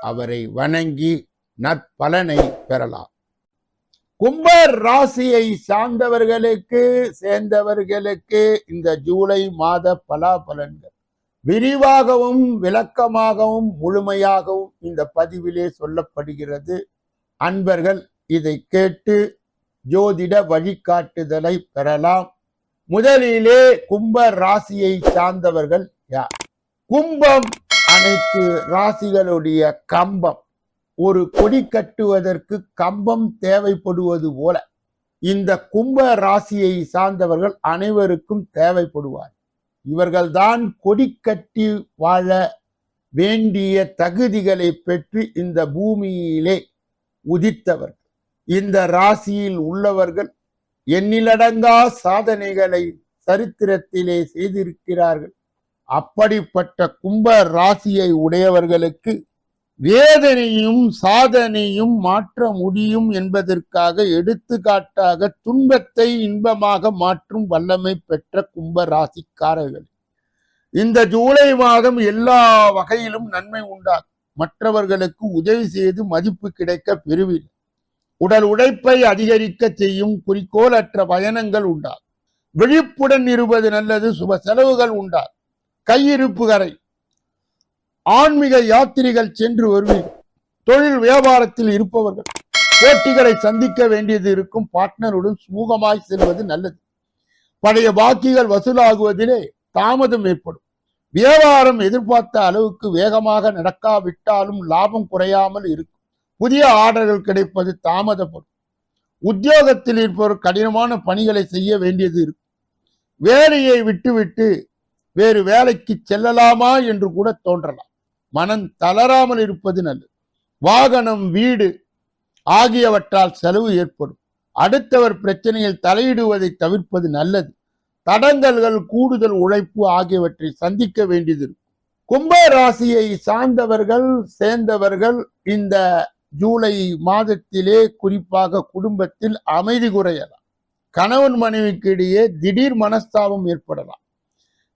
அவரை வணங்கி நற்பலனை பெறலாம். கும்ப ராசியை சார்ந்தவர்களுக்கு சேர்ந்தவர்களுக்கு இந்த ஜூலை மாத பலாபலன்கள். விரிவாகவும் விளக்கமாகவும் முழுமையாகவும் இந்த பதிவிலே சொல்லப்படுகிறது. அன்பர்கள் இதை கேட்டு ஜோதிட வழிகாட்டுதலை பெறலாம். முதலிலே கும்ப ராசியை சார்ந்தவர்கள் யார்? கும்பம் அனைத்து ராசிகளுடைய கம்பம். ஒரு கொடி கட்டுவதற்கு கம்பம் தேவைப்படுவது போல இந்த கும்ப ராசியை சார்ந்தவர்கள் அனைவருக்கும் தேவைப்படுவார். இவர்கள்தான் கொடி கட்டி வாழ வேண்டிய தகுதிகளை பெற்று இந்த பூமியிலே உதித்தவர்கள் இந்த ராசியில் உள்ளவர்கள் எண்ணிலடங்கா சாதனைகளை சரித்திரத்திலே செய்திருக்கிறார்கள். அப்படிப்பட்ட கும்ப ராசியை உடையவர்களுக்கு வேதனையும் சாதனையும் மாற்ற முடியும் என்பதற்காக எடுத்துக்காட்டாக துன்பத்தை இன்பமாக மாற்றும் வல்லமை பெற்ற கும்ப ராசிக்காரர்கள். இந்த ஜூலை மாதம் எல்லா வகையிலும் நன்மை உண்டாகும். மற்றவர்களுக்கு உதவி செய்து மதிப்பு கிடைக்க பெறுவீர்கள் உடல் உழைப்பை அதிகரிக்க செய்யும் குறிக்கோளற்ற பயணங்கள் உண்டாகும். விழிப்புடன் இருப்பது நல்லது சுப செலவுகள் உண்டாகும். கையிருப்பு கரை ஆன்மீக யாத்திரைகள் சென்று வருவீர். தொழில் வியாபாரத்தில் இருப்பவர்கள் போட்டிகளை சந்திக்க வேண்டியது இருக்கும். பார்ட்னருடன் சுமூகமாய் செல்வது நல்லது. பழைய பாக்கிகள் வசூலாகுவதிலே தாமதம் ஏற்படும். வியாபாரம் எதிர்பார்த்த அளவுக்கு வேகமாக நடக்காவிட்டாலும் லாபம் குறையாமல் இருக்கும். புதிய ஆர்டர்கள் கிடைப்பது தாமதப்படும். உத்தியோகத்தில் இருப்பவர் கடினமான பணிகளை செய்ய வேண்டியது இருக்கும். வேலையை விட்டுவிட்டு வேறு வேலைக்கு செல்லலாமா என்று கூட தோன்றலாம். மனம் தளராமல் இருப்பது நல்லது. வாகனம் வீடு ஆகியவற்றால் செலவு ஏற்படும். அடுத்தவர் பிரச்சனையில் தலையிடுவதை தவிர்ப்பது நல்லது. தடங்கல்கள் கூடுதல் உழைப்பு ஆகியவற்றை சந்திக்க வேண்டியது இருக்கும். கும்ப ராசியை சார்ந்தவர்கள் சேர்ந்தவர்கள் இந்த ஜூலை மாதத்திலே குறிப்பாக குடும்பத்தில் அமைதி குறையலாம். கணவன் மனைவிக்கு இடையே திடீர் மனஸ்தாபம் ஏற்படலாம்.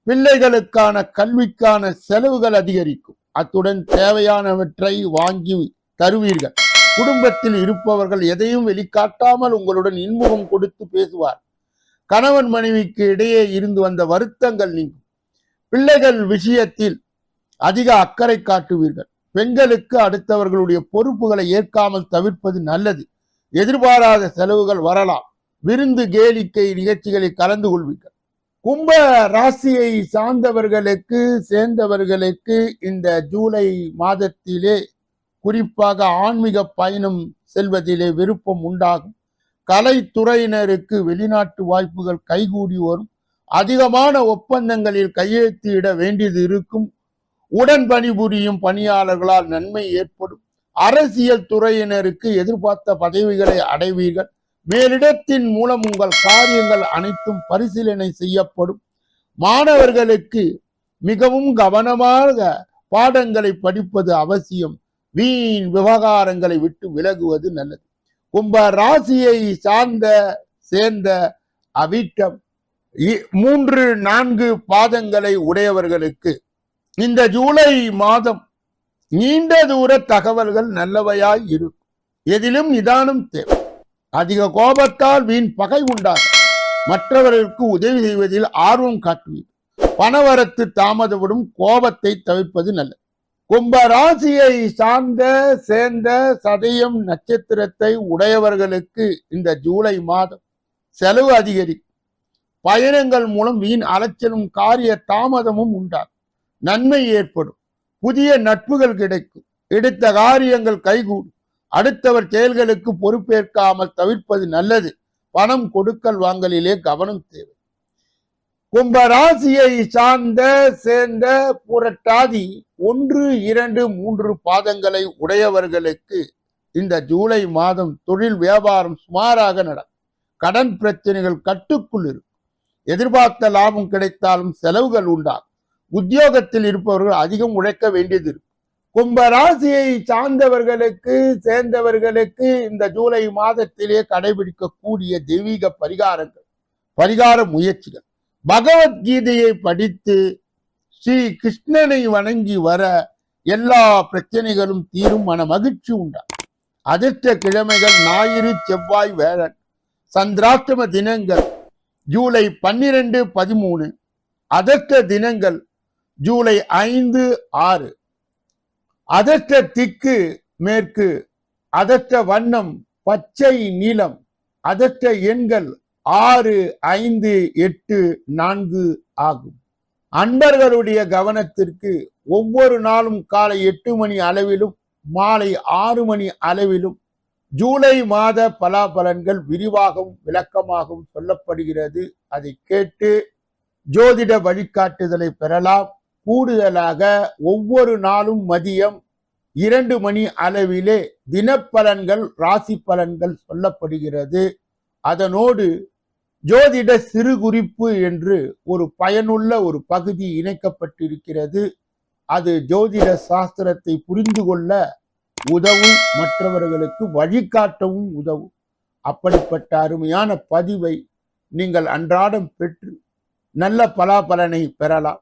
பிள்ளைகளுக்கான கல்விக்கான செலவுகள் அதிகரிக்கும். அத்துடன் தேவையானவற்றை வாங்கி தருவீர்கள். குடும்பத்தில் இருப்பவர்கள் எதையும் வெளிக்காட்டாமல் உங்களுடன் இன்முகம் கொடுத்து பேசுவார். கணவன் மனைவிக்கு இடையே இருந்து வந்த வருத்தங்கள் நீங்கும். பிள்ளைகள் விஷயத்தில் அதிக அக்கறை காட்டுவீர்கள். பெண்களுக்கு அடுத்தவர்களுடைய பொறுப்புகளை ஏற்காமல் தவிர்ப்பது நல்லது. எதிர்பாராத செலவுகள் வரலாம். விருந்து கேளிக்கை நிகழ்ச்சிகளில் கலந்து கொள்வீர்கள். கும்ப ராசியை சார்ந்தவர்களுக்கு சேர்ந்தவர்களுக்கு இந்த ஜூலை மாதத்திலே குறிப்பாக ஆன்மீக பயணம் செல்வதிலே விருப்பம் உண்டாகும். கலைத்துறையினருக்கு வெளிநாட்டு வாய்ப்புகள் கைகூடி வரும். அதிகமான ஒப்பந்தங்களில் கையெழுத்திட வேண்டியது இருக்கும். உடன் பணிபுரியும் பணியாளர்களால் நன்மை ஏற்படும். அரசியல் துறையினருக்கு எதிர்பார்த்த பதவிகளை அடைவீர்கள். மேலிடத்தின் மூலம் உங்கள் காரியங்கள் அனைத்தும் பரிசீலனை செய்யப்படும். மாணவர்களுக்கு மிகவும் கவனமாக பாடங்களை படிப்பது அவசியம். வீண் விவகாரங்களை விட்டு விலகுவது நல்லது. கும்ப ராசியை சார்ந்த சேர்ந்த அவிட்டம் இ- மூன்று நான்கு பாதங்களை உடையவர்களுக்கு இந்த ஜூலை மாதம் நீண்ட தூர தகவல்கள் நல்லவையாய் இருக்கும். எதிலும் நிதானம் தேவை. அதிக கோபத்தால் வீண் பகை உண்டாகும். மற்றவர்களுக்கு உதவி செய்வதில் ஆர்வம் காட்டுவீர். பணவரத்து தாமதப்படும் கோபத்தை தவிர்ப்பது நல்லது. கும்ப ராசியை சார்ந்த சேர்ந்த சதயம் நட்சத்திரத்தை உடையவர்களுக்கு இந்த ஜூலை மாதம் செலவு அதிகரிக்கும். பயணங்கள் மூலம் வீண் அலைச்சலும் காரிய தாமதமும் உண்டாகும். நன்மை ஏற்படும். புதிய நட்புகள் கிடைக்கும். எடுத்த காரியங்கள் கைகூடும். அடுத்தவர் செயல்களுக்கு பொறுப்பேற்காமல் தவிர்ப்பது நல்லது. பணம் கொடுக்கல் வாங்கலிலே கவனம் தேவை. கும்ப ராசியை சார்ந்த சேர்ந்த புரட்டாதி ஒன்று இரண்டு மூன்று பாதங்களை உடையவர்களுக்கு இந்த ஜூலை மாதம் தொழில் வியாபாரம் சுமாராக நடக்கும். கடன் பிரச்சனைகள் கட்டுக்குள் இருக்கும். எதிர்பார்த்த லாபம் கிடைத்தாலும் செலவுகள் உண்டாகும். உத்தியோகத்தில் இருப்பவர்கள் அதிகம் உழைக்க வேண்டியது இருக்கும். கும்பராசியை சார்ந்தவர்களுக்கு சேர்ந்தவர்களுக்கு இந்த ஜூலை மாதத்திலே கடைபிடிக்கக்கூடிய தெய்வீக பரிகாரங்கள் பரிகார முயற்சிகள். பகவத்கீதையை படித்து ஸ்ரீ கிருஷ்ணனை வணங்கி வர எல்லா பிரச்சனைகளும் தீரும் மன மகிழ்ச்சி உண்டா அதிர்ஷ்ட கிழமைகள் ஞாயிறு செவ்வாய் வேளன் சந்திராஷ்டம தினங்கள் ஜூலை பன்னிரண்டு பதிமூணு. அதிர்ஷ்ட தினங்கள் ஜூலை ஐந்து ஆறு. அதற்ற திக்கு மேற்கு அதற்ற வண்ணம் பச்சை நீளம் அதற்ற எண்கள் ஆறு ஐந்து எட்டு நான்கு ஆகும். அன்பர்களுடைய கவனத்திற்கு ஒவ்வொரு நாளும் காலை எட்டு மணி அளவிலும் மாலை ஆறு மணி அளவிலும் ஜூலை மாத பலாபலன்கள் விரிவாகவும் விளக்கமாகவும் சொல்லப்படுகிறது. அதை கேட்டு ஜோதிட வழிகாட்டுதலை பெறலாம். கூடுதலாக ஒவ்வொரு நாளும் மதியம் இரண்டு மணி அளவிலே தினப்பலன்கள் ராசி பலன்கள் சொல்லப்படுகிறது. அதனோடு ஜோதிட சிறு குறிப்பு என்று ஒரு பயனுள்ள ஒரு பகுதி இணைக்கப்பட்டிருக்கிறது. அது ஜோதிட சாஸ்திரத்தை புரிந்து கொள்ள உதவும் மற்றவர்களுக்கு வழிகாட்டவும் உதவும். அப்படிப்பட்ட அருமையான பதிவை நீங்கள் அன்றாடம் பெற்று நல்ல பலாபலனை பெறலாம்.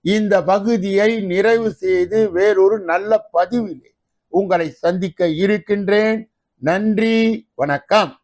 இந்த பகுதியை நிறைவு செய்து வேறொரு நல்ல பதிவிலே உங்களை சந்திக்க இருக்கின்றேன். நன்றி வணக்கம்.